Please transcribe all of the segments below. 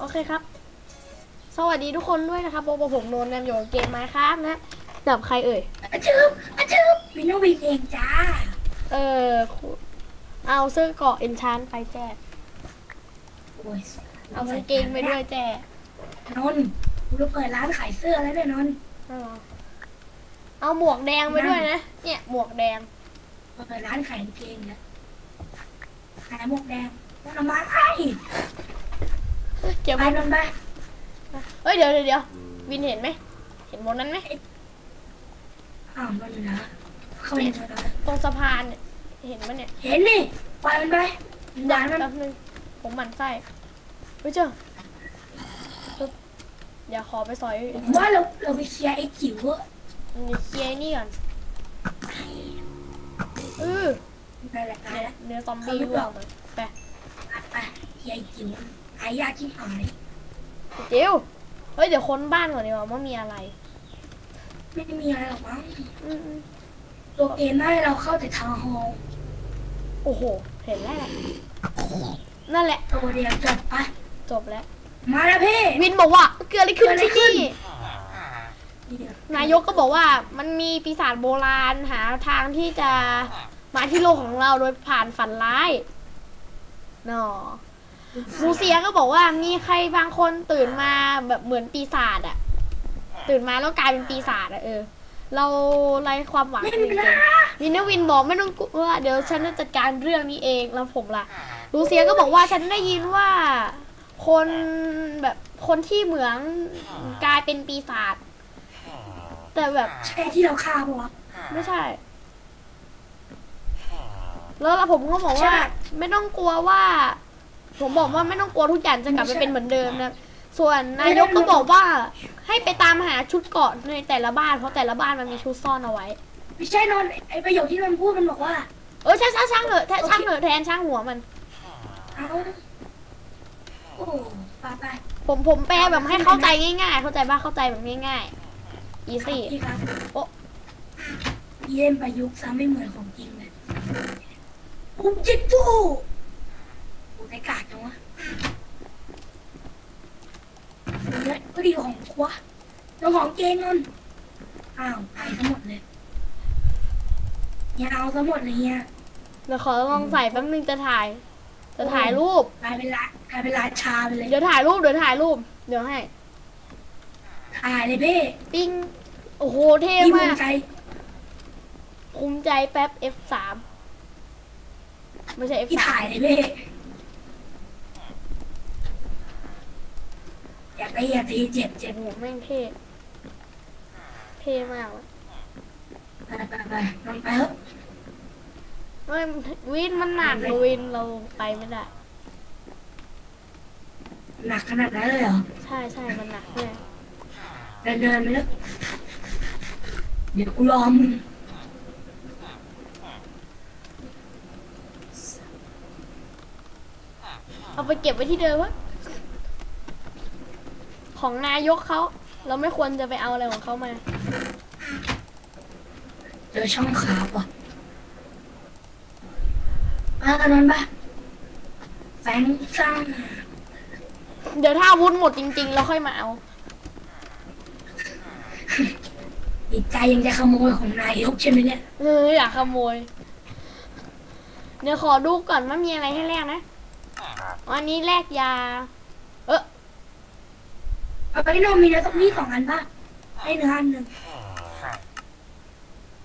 โอเคครับ สวัสดีทุกคนด้วยนะครับผมผมโนนนำอยู่กับเกมไมค์ครับนะกับใครเอ่ยอาชืบอาชืบวินโนวินเองจ้า เออคุณเอาเสื้อเกราะเอนชานไปแจ้โอ้ยเอากางเกงไปด้วยแจ้นนท์กูจะเปิดร้านขายเสื้อแล้วเนี่ยนนท์เอาเหรอเอาหมวกแดงไปด้วยนะ เนี่ยหมวกแดง เปิดร้านขายกางเกงเนี่ยขายหมวกแดงนนท์เอามาไอ้ เก็บไปไว้นนท์ไปเฮ้ยเดี๋ยวเดี๋ยวเดี๋ยววินเห็นไหมเห็นบนนั้นไหมอ้าวนนท์นะเข้าไปเลยนะตรงสะพานเนี่ยเห็นไหมเนี่ยเห็นนี่ปล่อยมันไปเดี๋ด่ายวนมันแป๊บนึงผมหมั่นไส้เฮ้ยเจอปึ๊บเดี๋ยวขอไปซอยผมว่าเราเราไปเคลียร์ไอ้จิ๋วอะนี่เคลียร์ไอ้นี่ก่อนเออนั่นแหละนั่นแหละเนื้อซอมบี้ร่วงมันไปไป ไปเคลียร์ไอ้จิ๋ว หายยากที่หายเจิวเฮ้ยเดี๋ยวค้นบ้านก่อนดีกว่าว่ามีอะไรไม่มีอะไรหรอกมั้งอืมตัวเกมให้เราเข้าแต่ทางฮอลล์โอ้โห เห็นแล้วแหละนั่นแหละตัวเดียวจบไปจบแล้ว มาแล้วพี่ วินบอกว่าเกิดอะไรขึ้นที่นี่นี่เดี๋ยวนายกก็บอกว่ามันมีปีศาจโบราณหาทางที่จะมาที่โลกของเราโดยผ่านฝันร้ายนอ ลูเซียก็บอกว่ามีใครบางคนตื่นมาแบบเหมือนปีศาจอะตื่นมาแล้วกลายเป็นปีศาจอะเออ เราไร้ความหวังไม่จมีริงเวๆลาวินเนอร์วินบอกไม่ต้องกลัวเดี๋ยวฉันจะจัดการเรื่องนี้เองแล้วผมล่ะลูเซียก็บอกว่าฉันได้ยินว่าคนแบบคนที่เหมืองกลายเป็นปีศาจแต่แบบใช่ที่เราฆ่าปะวะไม่ใช่ แล้วผมก็บอกใช่ว่า ไม่ต้องกลัวว่า ผมบอกว่าไม่ต้องกลัวทุกอย่างจะกลับไปเป็นเหมือนเดิมนะส่วนนายกก็บอกว่าให้ไปตามหาชุดเกราะในแต่ละบ้านเพราะแต่ละบ้านมันมีชุดซ่อนเอาไว้ ไม่ใช่นนท์ไอประโยคที่มันพูดมันบอกว่า เออช่างช่างช่างเถอะแทช่างเถอะแทนช่างหัวมันเอาโอ้ไปไปผมผมแปลแบบให้เข้าใจง่าย ๆ เข้าใจป่ะเข้าใจแบบง่ายๆ easy พี่ครับโอ๊ะเยี่ยมประยุกต์ซะไม่เหมือนของจริงเลยปุ๊บจิตฟู โอ้ในกาดจังวะเนี่ยก็ดีกว่าของกูวะแล้วของเจนนนท์อ้าวไปทั้งหมดเลยเนี่ยเอาทั้งหมดเลยเนี่ยเดี๋ยวขอลองใส่แป๊บนึงจะถ่าย จะถ่ายรูปกลายเป็นละกลายเป็นราชาไปเลย เดี๋ยวถ่ายรูปเดี๋ยวถ่ายรูป เดี๋ยวให้ ถ่ายเลยพี่ปิ้ง โอ้โหเท่พี่ภูมากมิใจภูมิใจแป๊บ F3 ไม่ใช่พี่ F3 ถ่ายเลยพี่ อย่าตีอย่าตีเจ็บเจ็บโอ้โหแม่งเท่เท่มากเลยไปไปไปนอนไปเถอะเฮ้ยวินมันหนักเลยวินเราไปไม่ได้ หนักขนาดนั้นเลยเหรอใช่ใช่มันหนักแน่เดินเดินไปแล้วเดี๋ยวกูรอมึงเอาไปเก็บไว้ที่เดิมวะ ของนายกเขาเราไม่ควรจะไปเอาอะไรของเขามาเจอช่องขาป่ะมานอนปะแฟงสร้างเดี๋ยวถ้าอาวุธหมดจริงๆเราค่อยมาเอาจิตใจยังจะขโมยของนายกใช่ไหมเนี่ยเอออยากขโมย เดี๋ยวขอดูก่อนว่ามีอะไรให้แลกนะอันนี้แลกยาเออ เอาไปนอนมีเนื้อสักนี่สองอันปะให้เนื้ออันหนึ่ง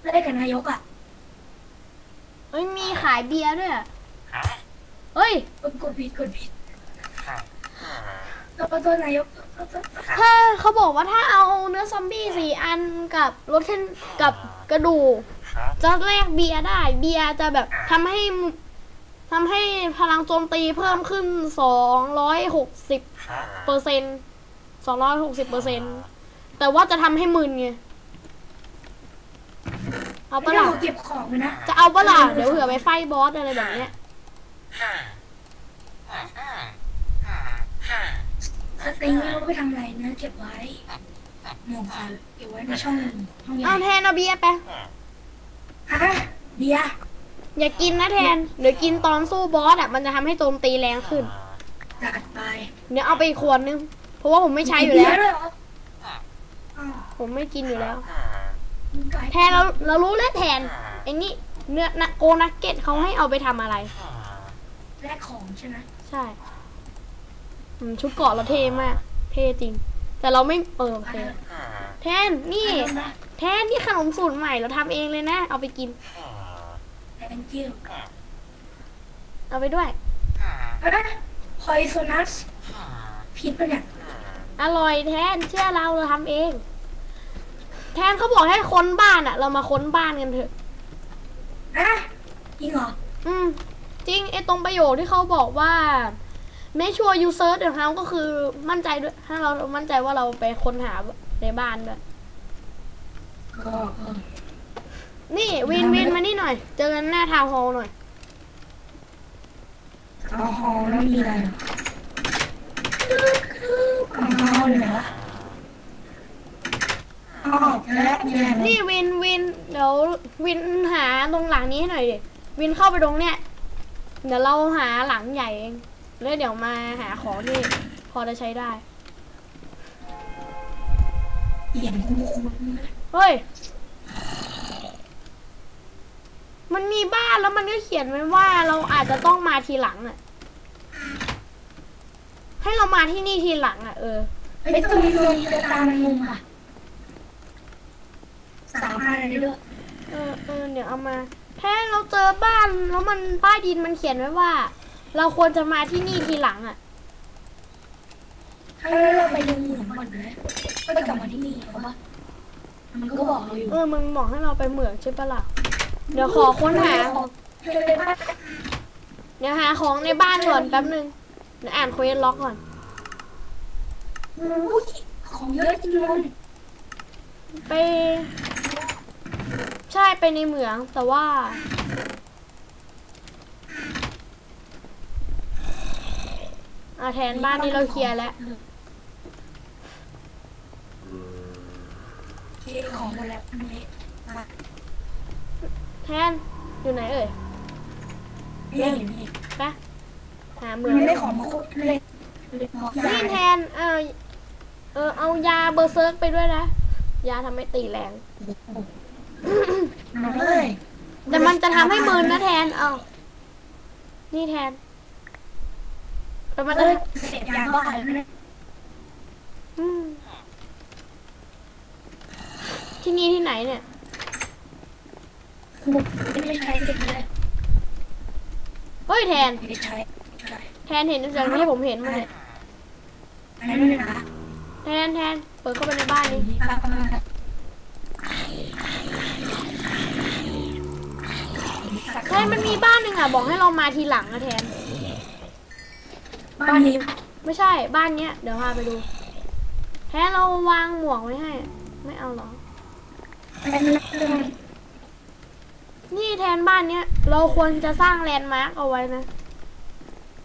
ได้กับนายกอะเอ้ยมีขายเบียร์ด้วยอะเฮ้ย กดกดผิดกดผิดตัวตัวนายกตัวตัวถ้าเขาบอกว่าถ้าเอาเนื้อซอมบี้สี่อันกับรถเทนกับกระดูกจะแลกเบียร์ได้ เบียร์จะแบบทำให้ทำให้พลังโจมตีเพิ่มขึ้นสองร้อยหกสิบเปอร์เซ็น สองร้อยหกสิบเปอร์เซ็นแต่ว่าจะทำให้มึนไง เอาปะไม่ต้อล่ะงเก็บของเลยนะจะเอาปะล่ะ เดี๋ยวเผื่อไปไฟบอสอะไรแบบเนี้ยสติงไม่รู้ไปทำอะไรนะ เก็บไว้หมวกใส่เก็บไว้ในช่องช่องใหญ่เอาแทนเอาเบียร์ไป ฮะเดียวอย่ากินนะแทน เดี๋ยวกินตอนสู้บอสอะ มันจะทำให้โจมตีแรงขึ้น จัดไป เดี๋ยวเอาไปอีกขวดนึงเพ ราะว่าผมไม่ใช้อยู่แล้วกินเบีร์ด้วยเหรออ้าวผมไม่กินอยู่แล้วมึงไก่แทนเราเรารู้แล้วแทนไอ้นี่เนื้อนะโกนักเก็ตเขาให้เอาไปทำอะไรแลกของใช่ไหมใช่อืมชุดเกราะเราเท่มาก เท่จริง แต่เราไม่เออโอเคแทนนี่ แทนนี่ขนมสูตรใหม่เราทำเองเลยนะ เอาไปกินแองจิ้วเอาไปด้วยพอยโซนัสผิดปะเนี่ย อร่อยแทนเชื่อเราเราทำเอง แทนเขาบอกให้ค้นบ้านอะเรามาค้นบ้านกันเถอะอะจริงเหรอ อืม จริงไอ้ตรงประโยคที่เขาบอกว่า make sure you search the house ก็คือมั่นใจด้วยถ้าเรามั่นใจว่าเราไปค้นหาในบ้านด้วยก็เออนี่วินวินมานี่หน่อย เจอกันหน้าทาวน์ฮอลล์หน่อยเอาฮอลแล้วมีอะไรเหรอเอาฮอลเลยเหรออ๋อเจอแล้วมีอะไรเหรอ นี่วินวินเดี๋ยววินหาตรงหลังนี้ให้หน่อยดิวินเข้าไปตรงเนี้ยเดี๋ยวเราหาหลังใหญ่เองแล้วเดี๋ยวมาหาของที่พอจะใช้ได้เฮ้ยมันมีบ้านแล้วมันก็เขียนไว้ว่าเราอาจจะต้องมาทีหลังอะ ให้เรามาที่นี่ทีหลังอะเออไม่ต้องมีเงินจะตามมันงงค่ะสามพันเลยด้วยเออเออเดี๋ยวเอามาแค่เราเจอบ้านแล้วมันป้ายดินมันเขียนไว้ว่า เราควรจะมาที่นี่ทีหลังอะถ้เราไปยังเหมืองก่อนนะก็จะกลับมาที่นี่เพราะว่ามันก็บอกเราอยู่เออมึงบอกให้เราไปเหมืองใช่ปะล่ะเดี๋ยวขอค้นหา เดี๋ยวหาของในบ้านก่อนแป๊บนึง ดี๋ยวอ่านเควสล็อกก่อนอุ้ยของเยอะจริงเลยไป ใช่ไปในเหมืองแต่ว่า อาแทนบ้านนี้เราเคลียร์แล้วเคลียร์ของหมดแล้วอันนี้มาแทนอยู่ไหนเอ่ยเล่นอยู่นี่ไป หาเหมืมัอนงได้ของมาโคตรเลยเลยบอกนี่แทน เออเออเอายาเบอร์เซิร์กไปด้วยนะ ยาทำให้ตีแรงมาเลยแต่มันจะทำให้มึนนะแทน เอานี่แทนแต่มันเอจะอเสร็จยาบ้าแล้วนะอืมที่นี่ที่ไหนเนี่ยคือไม่ได้ใช้เสร็จเลยเฮ้ยแทน ไม่ได้ใช้ใช้ แทนเห็นจากที่ผมเห็นมาเนี่ยอันนั้นไม่นะแทนแทนเปิดเข้าไปในบ้านนี้นี่ครับมาครับแทนมันมีบ้านหนึ่งอะ บอกให้เรามาทีหลังนะแทน บ้านนี้ไม่ใช่บ้านเนี้ยเดี๋ยวพาไปดู แทนเราวางหมวกไว้ให้ ไม่เอาเหรอเป็นเรื่องนี่แทนบ้านเนี้ยเราควรจะสร้างแลนด์มาร์กเอาไว้นะ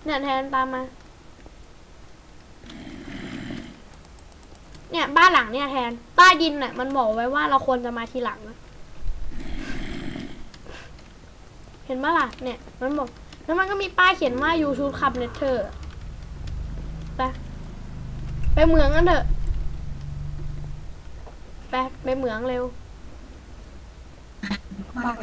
เนี่ยแทนตามมา เนี่ยบ้านหลังเนี่ยแทนใต้ดินน่ะมันบอกไว้ว่าเราควรจะมาทีหลัง เห็นปะล่ะเนี่ย มันบอก แล้วมันก็มีป้ายเขียนว่า you should come later ไปไปเหมืองกันเถอะไปไปเหมืองเร็วมาก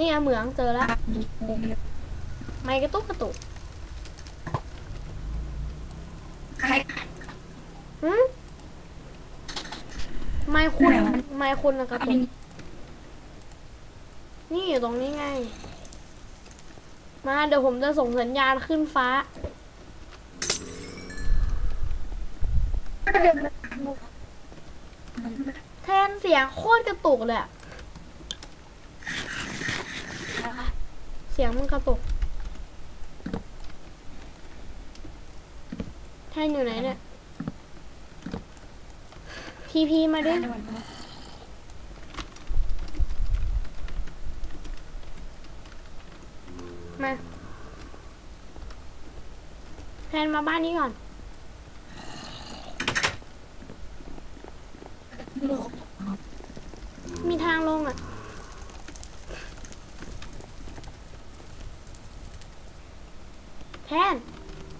นี่ไงเหมืองเจอแล้วไม่กระตุกกระตุกใครหืมไม่คุณไม่คุณนะกระตุกนี่อยู่ตรงนี้ไง มาเดี๋ยวผมจะส่งสัญญาณขึ้นฟ้าแทนเสียงโคตรกระตุกเลยอะ เสียงมันกระตุกแทนอยู่ไหนเนี่ย พีพีมาดิมาแทนมาบ้านนี้ก่อน มีทางลงอะ แทน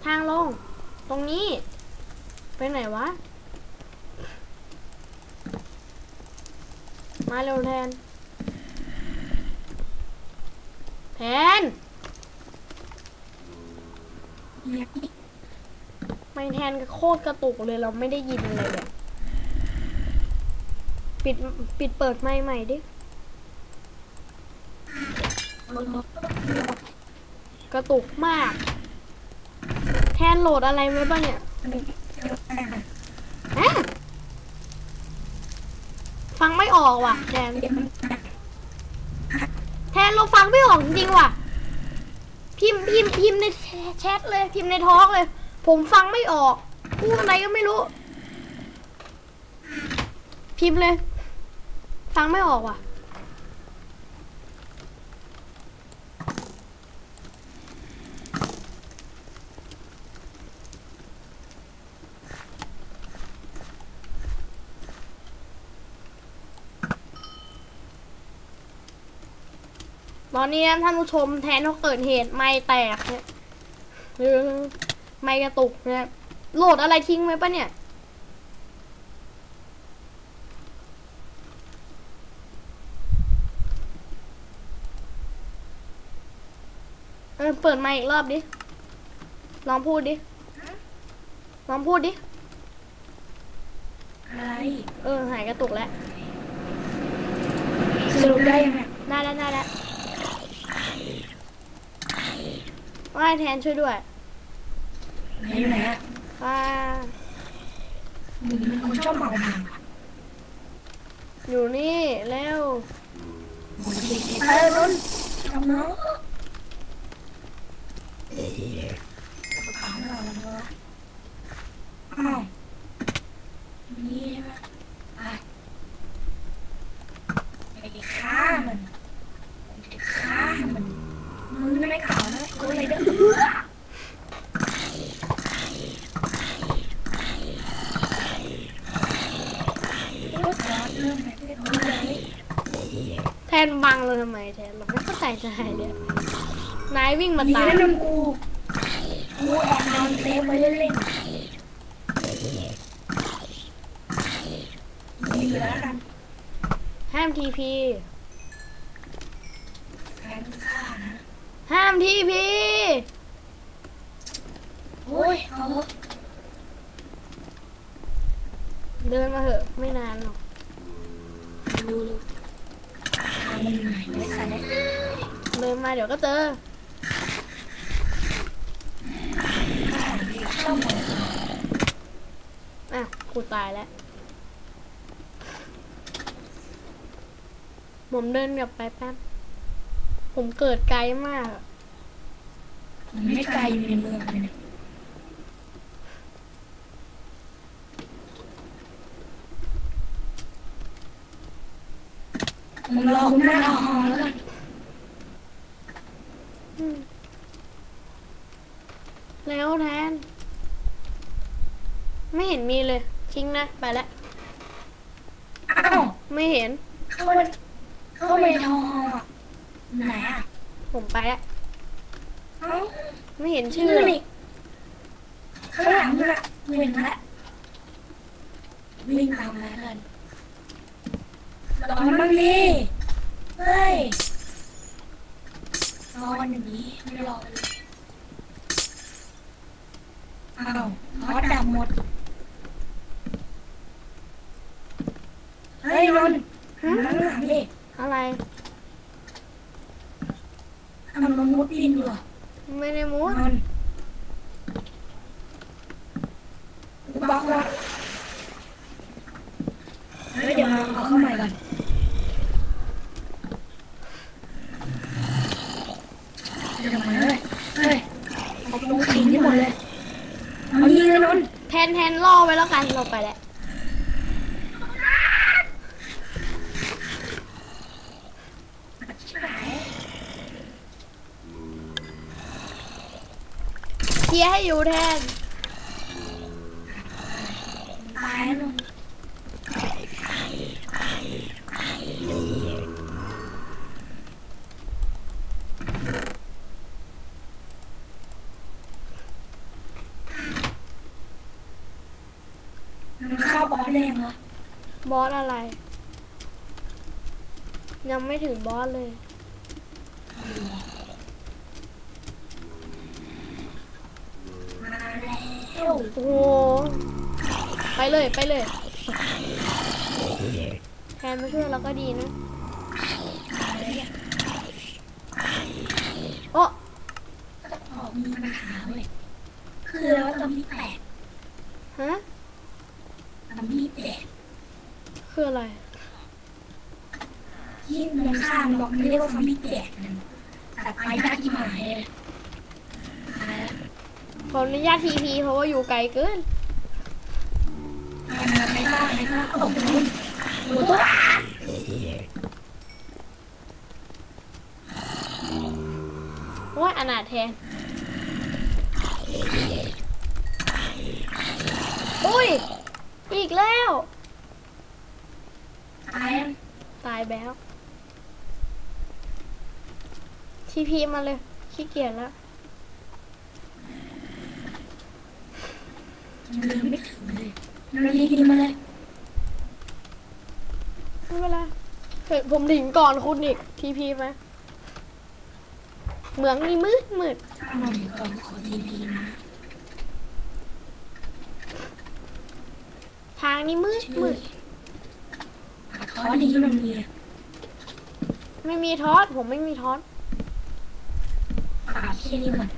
ทางลง ตรงนี้ ไปไหนวะ มาเร็วแทน แทน เนี่ย ไม่แทนโคตรกระตุกเลยเราไม่ได้ยินอะไรเลยปิดปิดเปิดไมค์ใหม่ดิกระตุกมาก แทนโหลดอะไรไว้บ้างเนี่ยฟังไม่ออกว่ะแทนแทนเราฟังไม่ออกจริงๆว่ะ พิมพ์พิมพ์พิมพ์ในแชทเลย พิมพ์ในทอล์กเลย ผมฟังไม่ออกพูดอะไรก็ไม่รู้ พิมพ์เลย ฟังไม่ออกว่ะ ตอนนี้นะท่านผู้ชมแทนเขาเกิดเหตุไม่แตกเนี่ยเออ ไม่กระตุกเนี่ยโหลดอะไรทิ้งไว้ปะเนี่ย เออเปิดไมค์อีกรอบดิ ลองพูดดิ ลองพูดดิ อะไรเออ หายกระตุกแล้ว สรุปได้ยังไงได้แล้วได้แล้วว่ายแทนช่วยด้วย ไหนอยู่ไหนอะว่ามึงเป็นคนชอบเหมาทางอะอยู่นี่ แล้วเออนนทำเนาะถามเราแล้วนะอ้าวนี่ใช่ไหมไปไปฆ่ามันไปฆ่ามันมึงไม่ข่าวนะกูเลยเด้อรถจอดเริ่มไปเรื่อยๆ แท นบังเราทำไมแทนเราไม่เข้าใจใจเลยนายวิ่งมาตายเล่นกูกูแอบนอนเซฟไว้เล่นๆมีเหลือแล้วกันห้ามทีพีแฟนฆ่านะห้ามทีพีโอ้ยเอาเดินมาเหอะไม่นานหรอกดูดูทางมันอยู่ไหนไม่ใส่ได้ เดินมาเดี๋ยวก็เจออะกูตายแล้ว ผมเดินกลับไปแป๊บ ผมเกิดไกลมาก มันไม่ไกลอยู่ในเมืองเลย เนี่ยมึงรอคุณหน้าหอแล้วกันอืมแล้วแทน ไม่เห็นมีเลย ทิ้งนะ ไปแล้วอ้าวไม่เห็น เข้าไปเข้าไปในทองอะไหนอะผมไปแล้วเอ้าไม่เห็นชื่ชื่ออนี่ข้างหลังมึงอะเห็นแล้ววิ่งตามมากัน รอมันบ้างดิเฮ้ยรอวันอย่างนี้ไม่รอเลยอ้าวรอดับหมด เฮ้ยนนท์หันหลังหลังดิอะไร ทำมันมุดดินอยู่อะไม่ได้มุดนนท์กูบล็อกแล้วเฮ้ยเดี๋ยวเราเอาเข้าใหม่ก่อนเดี๋ยวมาเลยเฮ้ยเอาลงสิงที่หมดเลยเอายิงเลยนนท์ แทนแทน ล่อไว้แล้วกันเราไปแล้ว ชิบหาย เคลียร์ให้อยู่แทน ตายแล้วนนท์ แด้ยังวะบอสอะไร ยังไม่ถึงบอสเลย โอ้โห ไปเลย ไปเลย แทนมาช่วยเราก็ดีนะ โอ้ ออกมีปัญหาเว้ยคือแล้วาซอมบี้แตก ฮะ ซอมบี้แตก คืออะไร ที่มันฆ่ามันบอกมันเรียกว่าซอมบี้แตกนั่นแต่ไปยากที่หมายเลยตายแล้ว ขออนุญาตทีพีเพราะว่าอยู่ ไกลเกินไปฆ่าไปฆ่าตกใจโอ้ตัวโอ้ยอนาถแทนอุ้ย อีกแล้ว ตายแล้วตายแล้วทีพีมาเลย ขี้เกียจแล้ว เดิน ไม่ถึงเลยนาฬิกามาเลยไม่เป็นไรเฮ้ยผมถึงก่อนคุณอีกทีพีไหมเหมืองนี่มืดมืดถ้ามาถึงก่อนขอทีพีนะทางนี่มืดชื่มือดขอดีมันมีไม่มีทอสผมไม่มีทอสปาดแค่นี้ก่อน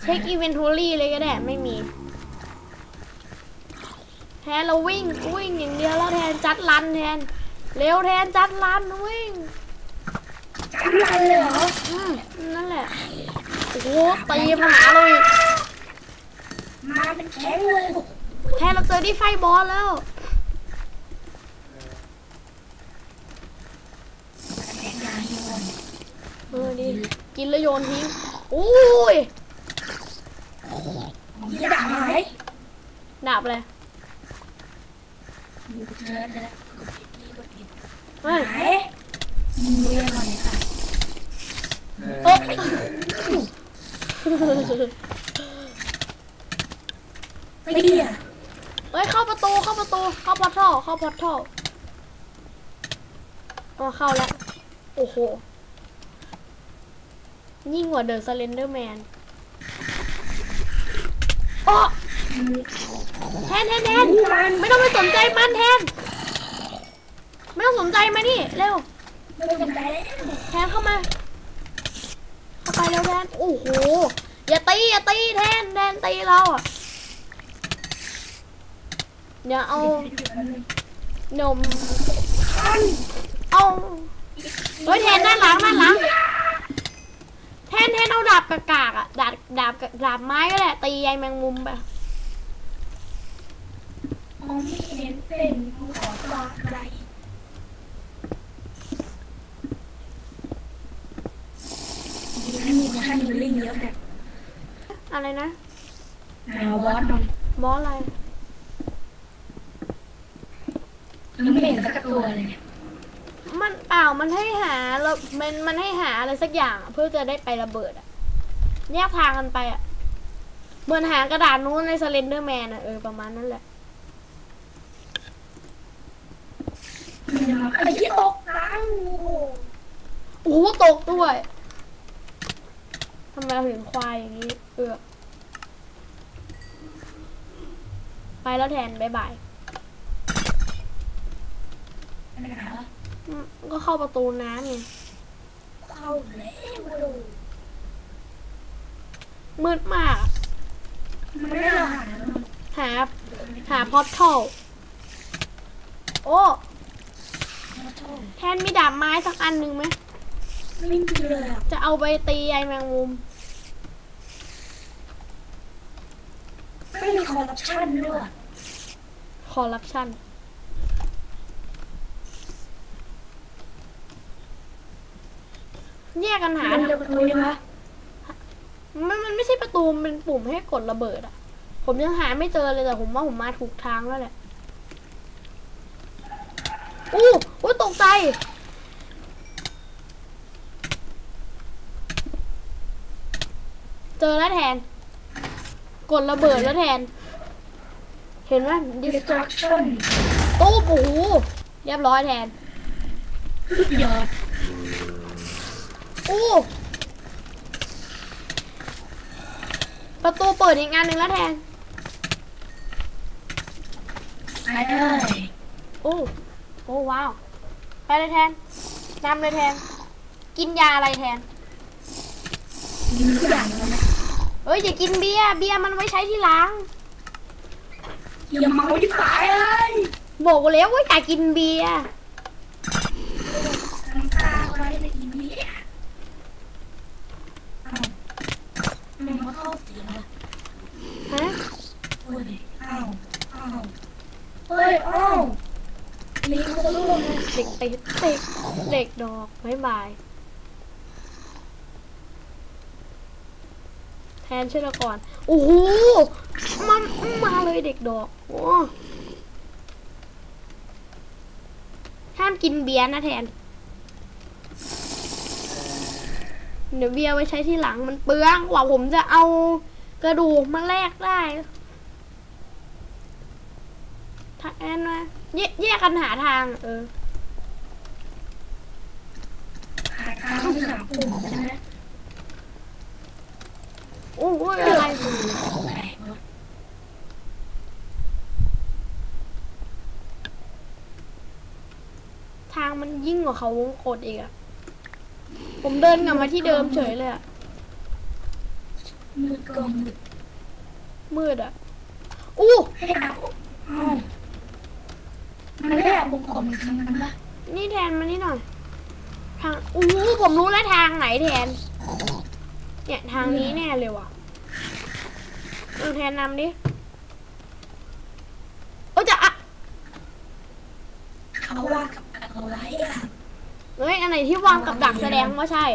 เช็คอีเวนทอรี่เลยก็ได้ ไม่มี แทนเราวิ่งวิ่งอย่างเดียวแล้วแทนจัดรันแทน เร็วแทนจัดรันวิ่ง จับมันเลยเหรอ อืมนั่นแหละ โอ้โหตีมาหาเราอีกมาเป็นแข็งเลยแทนเราเจอที่ไฟบอสแล้วแข็งยาโยนเออดีกินแล้วโยนทิ้งอุ้ยจะด่าไหมดาบเลยอยู่ เจอแล้วกดผิดเฮ้ยไหนเรียก่อนเลยค่ะโอ๊ะไม่ดีอะเฮ้ยเข้าประตูเข้าประตูเข้าพอทัลเข้าพอทัลอ๋อเข้าแล้วโอ้โหยิ่งกว่าเดอะสเลนเดอร์แมนอ๋อ แทนแทนแทนมันไม่ต้องไปสนใจมันแทน ไม่ต้องสนใจมานี่เร็ว แทนเข้ามา เข้าไปเร็วแทน โอ้โห อย่าตีอย่าตีแทนแทนตีเราอะเดี๋ยวเอาเดี๋ยวเอาเฮ้ยแทนด้านหลังด้านหลังแทนแทนเอาดาบกากากๆอะดาบดาบดาบไม้ก็แหละตีไอ้แมงมุมไป มองไม่เห็นเป็นขอตาอะไรดีนะมีคนท่านยูริเยอะแบบอะไรนะเอาบอสมันบอสอะไรยังไม่เห็นสักตัวเลยเนี่ยมันเปล่ามันให้หาแล้วมันมันให้หาอะไรสักอย่างอะเพื่อจะได้ไประเบิดอะแยกทางกันไปอะเหมือนหากระดาษนู้นในสเลนเดอร์แมนอะเออประมาณนั้นแหละ ไอ้ที่ตกน้ำโอ้โหโอ้โหตกด้วยทำไมเราถึงควายอย่างนี้ เออไปแล้วแทนบายบายปัญหาอืมก็เข้าประตูน้ำไงเข้าแล้วมืดมากอะมันไม่เราหาแล้วมันหาหาพอร์ทัลโอ้ แทนมีดาบไม้สักอันหนึ่งไหมไม่มีเลยอะจะเอาไปตีไอ้แมงมุม ไม่มีคอร์รัปชันด้วยคอร์รัปชันแยกกันหามันเร็วประตูดีวะมันมันไม่ใช่ประตูมันเป็นปุ่มให้กดระเบิดอะผมยังหาไม่เจอเลยแต่ผมว่าผมมาถูกทางแล้วแหละ อู้อู้ตกใจ เจอแล้วแทน กดระเบิดแล้วแทน เห็นไหม destruction ตู้ปูเรียบร้อยแทนสุดยอดอู้ประตูเปิดอีกงานหนึ่งแล้วแทน ไปเลย โอ้ โอ้ว้าวไปเลยแทนนำเลยแทน กินยาอะไรแทนมีทุกอย่างเลยนะเอ้ยอย่ากินเบียร์เบียร์มันไว้ใช้ที่ล้าง อย่าเมาที่ขายเลยบอกแล้วว่าอย่ากินเบียร์ น้ำตาไว้ในอีเมียอ้าวมันมาเข้าเสียงอะ ฮะ โอ้ยอ้าวอ้าวเฮ้ยอ้าวลิงมันจะร่วง เลยเด็กติดเด็กเด็กดอกบายบาย แทนช่วยเราก่อน โอ้โห มันมาเลยเด็กดอกโอ้ห้ามกินเบียร์นะแทน เดี๋ยวเบียร์ไว้ใช้ที่หลังมันเปลืองกว่าผมจะเอากระดูกมาแลกได้ทางแอนมาแยกกันหาทาง เออ หาทางที่ หาปุ่มใช่ไหมโอ้ยอะไรแปลกเนอะทางมันยิ่งกว่าเขาวงกดอีกอะผมเดินกลับมาที่เดิมเฉยเลยอะมืดก็มืดมืดอะอู้ให้เอาอ้าวมันไม่ได้เอาบุกกลมครั้งนั้นปะนี่แทนมานี่หน่อย ทางอู้ผมรู้แล้วทางไหนแทน เนี่ยทางนี้แน่เลยว่ะเออแทนนำดิโอ้จะอะเขาว่ากับเอาไว้อะเฮ้ยอันไหนที่วางกับดักแสดงว่าใช่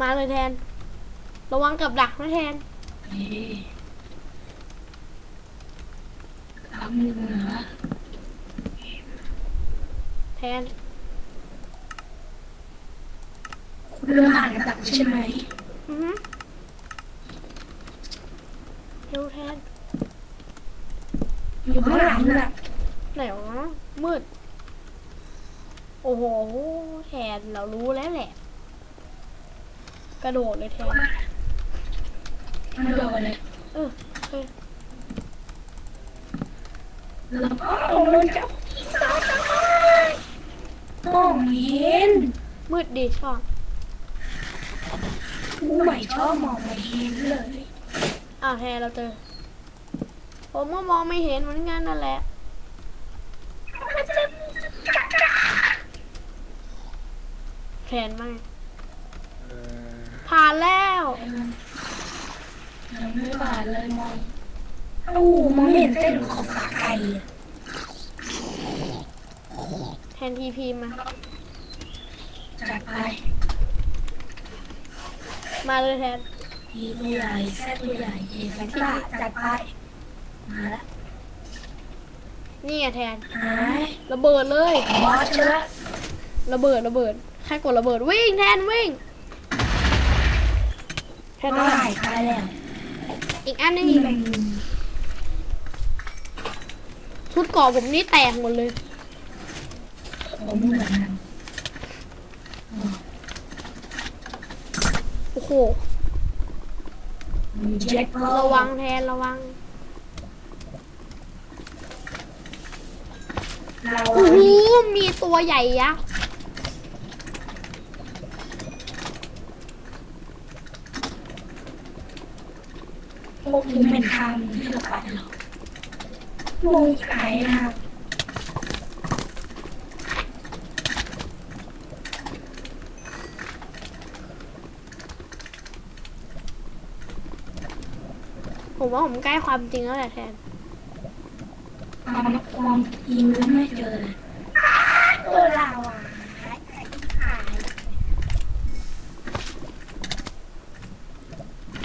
มาเลยแทน ระวังกับดักนะแทนนี่ทำมือเหรอ แทน คุณเรื่องอ่านกับดักใช่ไหมอือหือเร็วแทน อยู่ข้างหลังน่ะไหนวะมืด โอ้โห แทนเรารู้แล้วแหละ กระโดดเลยแทน มันโดนเลยเออโอเค แล้วก็เอามันจับที่สาวตาย มองไม่เห็นมืดดีชอบกูไม่ชอบมองไม่เห็นเลยอ้าวแทนเราเจอ ผมก็มองไม่เห็นเหมือนกันนั่นแหละแทนมากผ่านแล้วยังไม่บาดเลยมองเอ้ามองไม่เห็นเส้นขอบขาไก่อะแท นทีพีมา จัดไปมาเลยแทนทีตัวใหญ่แซ่ตัวใหญ่เอแฟนตาจัดไป มาแล้วนี่ไงแทน หายระเบิดเลย บอสเชื้อระเบิดระเบิดใครกดระเบิดวิ่งแทนวิ่ง แทนตายตายแล้วอีกอันหนึงนี่อีก มันชุดเกราะผมนี่แตกหมดเลย ผมเหมือนกัน โอ้โห ระวังแทนระวังโอ้โหมีตัวใหญ่ยักษ์พวกนี้เป็นทางที่เราไปหรอกวงไก่นะครับ ผมว่าผมใกล้ความจริงแล้วแหละแทนเอามาความยิงแล้วไม่เจอเลยตัวเราอะหายหายหาย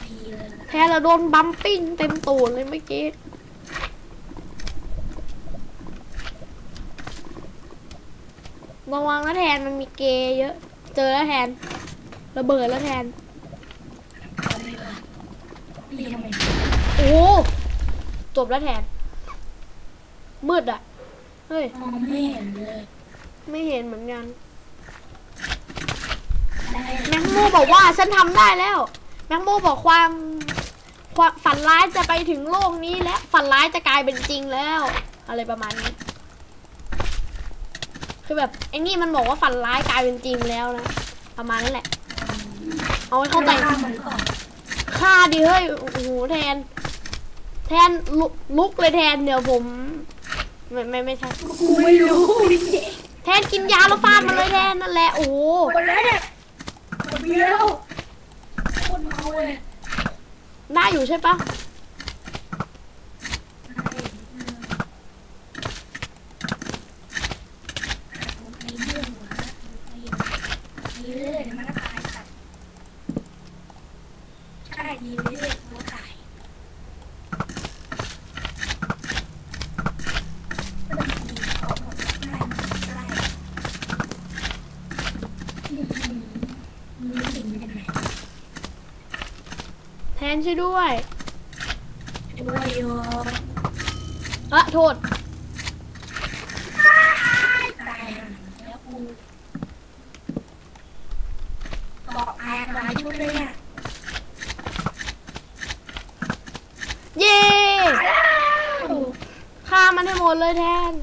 ทีเลยแทนเราโดนบัมปิ้งเต็มตูดเลยเมื่อกี้ระวังนะแทนมันมีเกย์เยอะ เจอแล้วแทน ระเบิดแล้วแทน เอาเลยว่ะ ตีทำไม โอ้โหจบแล้วแทน มืดอะ เฮ้ย มองไม่เห็นเลยไม่เห็นเหมือนกันได้แมงโมบอกว่าฉันทำได้แล้วแมงโมบอกความความฝันร้ายจะไปถึงโลกนี้แล้วฝันร้ายจะกลายเป็นจริงแล้ว อะไรประมาณนี้ คือแบบไอ้นี่มันบอกว่าฝันร้ายกลายเป็นจริงแล้วนะประมาณนั้นแหละ เอาไว้เข้าใจข้ามมันก่อนฆ่าดิเฮ้ยโอ้โหแทน แทนลุลุกเลยแทนเดี๋ยวผม ไม่ไม่ไม่ใช่กูไม่รู้ดิแทนกินยาแล้วฟาดมันเลยแทนนั่นแหละโอ้โหหมดแล้วเนี่ยหมดเดียวคนเมาเลยได้อยู่ใช่ปะ ไปเรื่องหัวไปเรื่อยๆมันก็ตายสัตว์ใช่ดีเรื่อยๆมันก็ตายก็ต้องดีขอหมดได้ได้มีสิ่งเป็นไหน แทนช่ วยด้วยช่วยโยอะโทษตายแล้วกูเกาะแอกหลายชุดเลยเนี่ยเย่ฆ่ามันให้หมดเลยแทน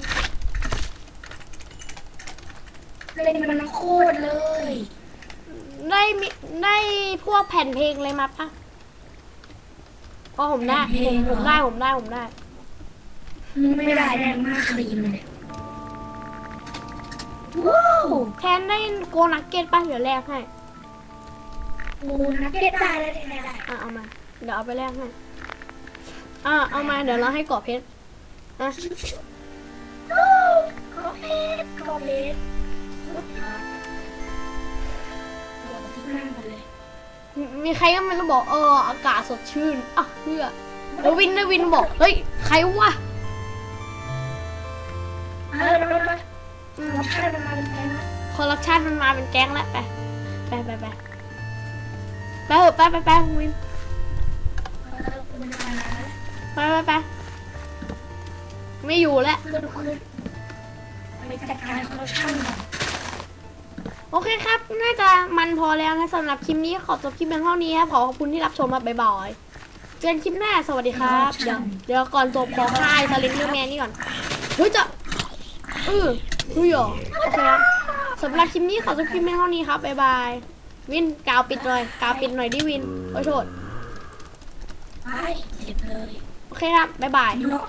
เล่นมันโคตรเลย ได้มีได้พวกแผ่นเพลงเลยมาปะ อ๋อผมได้ผมผมได้ผมได้ผมได้ ไม่ได้แรงมากครีมเลยว้าวแทนได้โกนักเก็ตปะเดี๋ยวแลกให้โอ้นักเก็ตได้แล้วได้ได้อะเอามา เดี๋ยวเอาไปแลกให้อะเอามาเดี๋ยวเราให้กรอบเพชรอะโอ้กอเพชรกอเพชร มีมีใครก็ไม่รู้บอกเอออากาศสดชื่นอะเพื่อแล้ววินนะวินบอกเฮ้ยใครวะเออรถรถรถข้ามมาเป็นแก๊งนะคอร์รัปชันมันมาเป็นแก๊งแล้วไปไปไปไปไปเถอะไปไปไปวินเออคุณมาแล้วไปไปไปไม่อยู่แล้วคืนคืนไปจัดการคอร์รัปชันก่อน โอเคครับ น่าจะมันพอแล้วนะสำหรับคลิปนี้ขอจบคลิปเพียงเท่านี้ครับ ขอขอบคุณที่รับชมมาบ่อยๆเจอกันคลิปหน้าสวัสดีครับ เดี๋ยวเดี๋ยวก่อนจบขอค่ายสลิงเดอร์แมนนี่ก่อนเฮ้ยจะเออเฮ้ยเหรอโอเคครับสำหรับคลิปนี้ขอจบคลิปเพียงเท่านี้ครับบ๊ายบาย วินกาวปิดหน่อยกาวปิดหน่อยดิวินโอ้ยโทษไปเจ็บเลยโอเคครับบ๊ายบายเนาะ